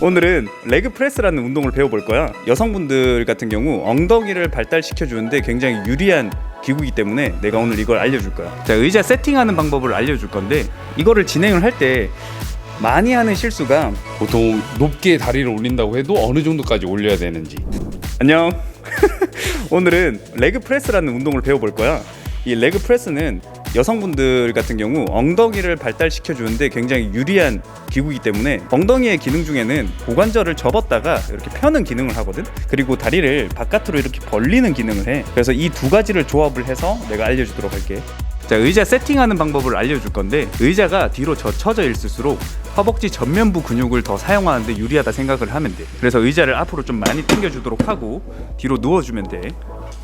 오늘은 레그 프레스라는 운동을 배워볼 거야. 여성분들 같은 경우 엉덩이를 발달시켜 주는데 굉장히 유리한 기구이기 때문에 내가 오늘 이걸 알려줄 거야. 자, 의자 세팅하는 방법을 알려줄 건데 이거를 진행을 할 때 많이 하는 실수가 보통 높게 다리를 올린다고 해도 어느 정도까지 올려야 되는지 안녕. 오늘은 레그 프레스라는 운동을 배워볼 거야. 이 레그 프레스는 여성분들 같은 경우 엉덩이를 발달시켜 주는데 굉장히 유리한 기구이기 때문에 엉덩이의 기능 중에는 고관절을 접었다가 이렇게 펴는 기능을 하거든. 그리고 다리를 바깥으로 이렇게 벌리는 기능을 해. 그래서 이 두 가지를 조합을 해서 내가 알려주도록 할게. 자 의자 세팅하는 방법을 알려줄 건데 의자가 뒤로 젖혀져 있을수록 허벅지 전면부 근육을 더 사용하는데 유리하다 생각을 하면 돼 그래서 의자를 앞으로 좀 많이 당겨주도록 하고 뒤로 누워주면 돼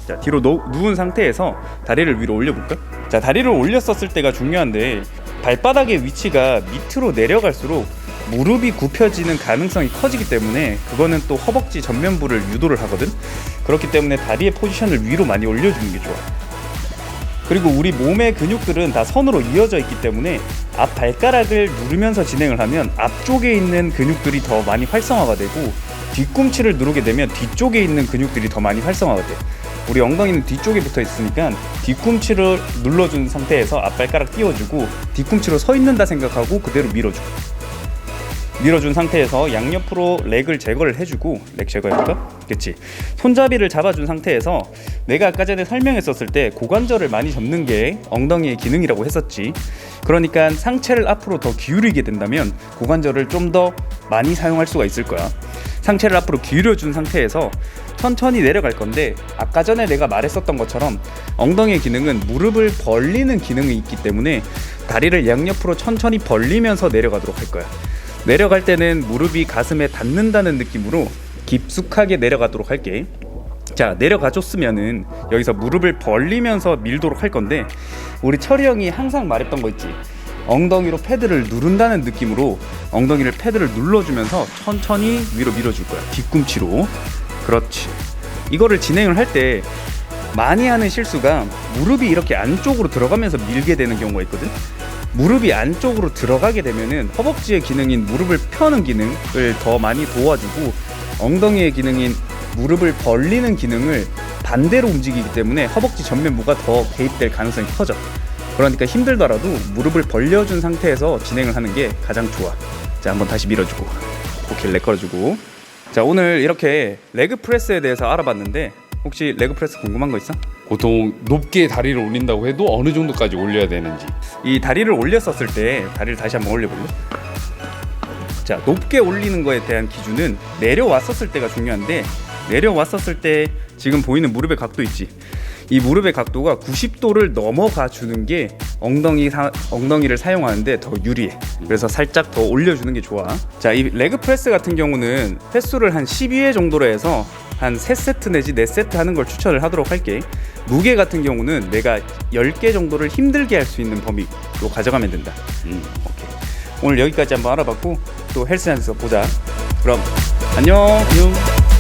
자 뒤로 노, 누운 상태에서 다리를 위로 올려볼까? 자 다리를 올렸었을 때가 중요한데 발바닥의 위치가 밑으로 내려갈수록 무릎이 굽혀지는 가능성이 커지기 때문에 그거는 또 허벅지 전면부를 유도를 하거든 그렇기 때문에 다리의 포지션을 위로 많이 올려주는 게 좋아 그리고 우리 몸의 근육들은 다 선으로 이어져 있기 때문에 앞 발가락을 누르면서 진행을 하면 앞쪽에 있는 근육들이 더 많이 활성화가 되고 뒤꿈치를 누르게 되면 뒤쪽에 있는 근육들이 더 많이 활성화가 돼. 우리 엉덩이는 뒤쪽에 붙어 있으니까 뒤꿈치를 눌러준 상태에서 앞발가락 띄워주고 뒤꿈치로 서 있는다 생각하고 그대로 밀어줘. 밀어준 상태에서 양옆으로 렉을 제거를 해주고 렉 제거해볼까? 그치 손잡이를 잡아준 상태에서 내가 아까 전에 설명했었을 때 고관절을 많이 접는 게 엉덩이의 기능이라고 했었지 그러니까 상체를 앞으로 더 기울이게 된다면 고관절을 좀 더 많이 사용할 수가 있을 거야 상체를 앞으로 기울여준 상태에서 천천히 내려갈 건데 아까 전에 내가 말했었던 것처럼 엉덩이의 기능은 무릎을 벌리는 기능이 있기 때문에 다리를 양옆으로 천천히 벌리면서 내려가도록 할 거야 내려갈 때는 무릎이 가슴에 닿는다는 느낌으로 깊숙하게 내려가도록 할게. 자, 내려가 줬으면은 여기서 무릎을 벌리면서 밀도록 할 건데 우리 철이 형이 항상 말했던 거 있지. 엉덩이로 패드를 누른다는 느낌으로 엉덩이를 패드를 눌러주면서 천천히 위로 밀어줄 거야. 뒤꿈치로. 그렇지. 이거를 진행을 할 때 많이 하는 실수가 무릎이 이렇게 안쪽으로 들어가면서 밀게 되는 경우가 있거든. 무릎이 안쪽으로 들어가게 되면은 허벅지의 기능인 무릎을 펴는 기능을 더 많이 도와주고 엉덩이의 기능인 무릎을 벌리는 기능을 반대로 움직이기 때문에 허벅지 전면부가 더 개입될 가능성이 커져. 그러니까 힘들더라도 무릎을 벌려준 상태에서 진행을 하는 게 가장 좋아. 자, 한번 다시 밀어주고. 오케이, 렉 걸어주고. 자, 오늘 이렇게 레그 프레스에 대해서 알아봤는데 혹시 레그 프레스 궁금한 거 있어? 보통 높게 다리를 올린다고 해도 어느 정도까지 올려야 되는지 이 다리를 올렸었을 때 다리를 다시 한번 올려볼래? 자 높게 올리는 거에 대한 기준은 내려왔었을 때가 중요한데 내려왔었을 때 지금 보이는 무릎의 각도 있지 이 무릎의 각도가 90도를 넘어가 주는 게 엉덩이 사, 엉덩이를 사용하는데 더 유리해. 그래서 살짝 더 올려주는 게 좋아. 자, 이 레그 프레스 같은 경우는 횟수를 한 12회 정도로 해서 한 3세트 내지 4세트 하는 걸 추천을 하도록 할게. 무게 같은 경우는 내가 10개 정도를 힘들게 할 수 있는 범위로 가져가면 된다. 음. 오케이. 오늘 여기까지 한번 알아봤고 또 헬스장에서 보자. 그럼 안녕. 안녕.